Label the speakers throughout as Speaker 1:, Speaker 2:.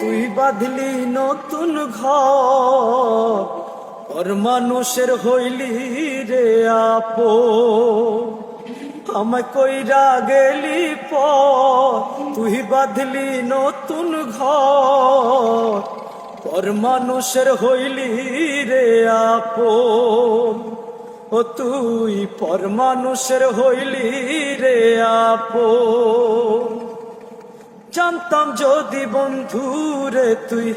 Speaker 1: তুই বাঁধলি নতুন ঘর ওর মানুষের হইলি রে আপো আমায় কইরা গেলি প তুই বাঁধলি নতুন ঘর ওর মানুষের হইলি রে আপো ও তুই, পর মানুষের হইলি রে আপো জানতাম যদি বন্ধু রে তুই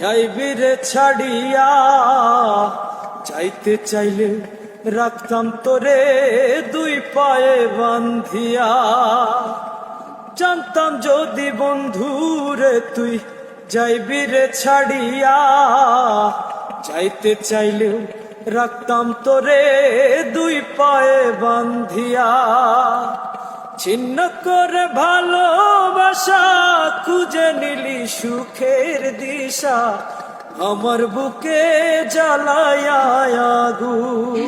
Speaker 1: যাইবি রে ছাড়িয়া চাইতে চাইলে রাখতাম তোরে দুই পায়ে বান্ধিয়া জানতাম যদি বন্ধু রে তুই যাইবি রে ছাড়িয়া চাইতে চাইলেও রাখতাম তোরে দুই পায়ে বান্ধিয়া ছিন্ন করে ভালোবাসা, খুঁজে নিলি সুখের দিশা। আমার বুকে জ্বালায়া আগুন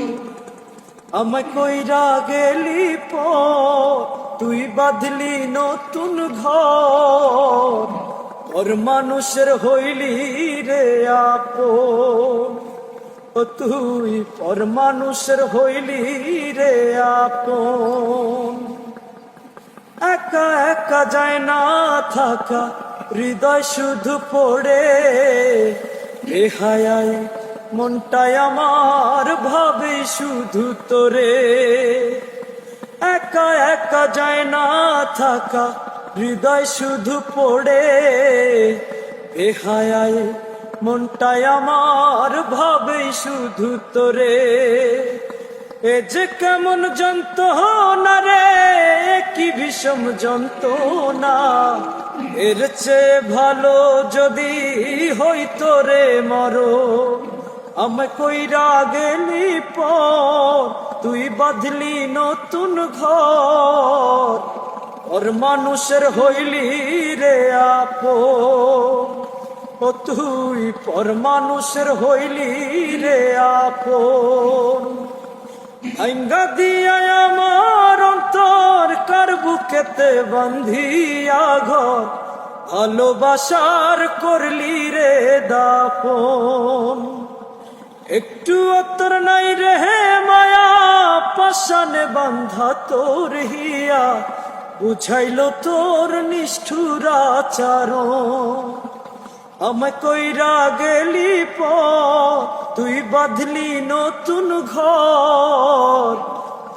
Speaker 1: আমায় কইরা গেলি প তুই বাঁধলি নতুন ঘর। ওর মানুষের হইলি রে আপন। ও তুই পর মানুষের হইলি রে আপন। একা একা যায় না থাকা, হৃদয় শুধু পড়ে। বেহায় মনটাই আমার ভাবে শুধু তোরে। একা একা যায় না থাকা, হৃদয় শুধু পড়ে। বেহায় মনটাই আমার ভাবে শুধু তোরে। এ যে কেমন যন্ত্রণা রে। বিষম যন্ত্রণা, এর চেয়ে ভালো যদি হইতো রে মরো। আমায় কইরা গেলি পর, তুই বাঁধলি নতুন ঘর। ওর মানুষের হইলি রে আপন। ও তুই পর মানুষের হইলি রে আপন। ভাঙ্গা দিয়া আমার অন্তর কার বুকেতে বান্ধিয়া ঘর, ভালোবাসার করলি রে দাপন। একটু অতর নাই রে মায়া পাশানে বান্ধা তোর হিয়া, বুঝাইল তোর নিষ্ঠুর আচরণ। আমায় কইরা গেলি প তুই বাঁধলি নতুন ঘর।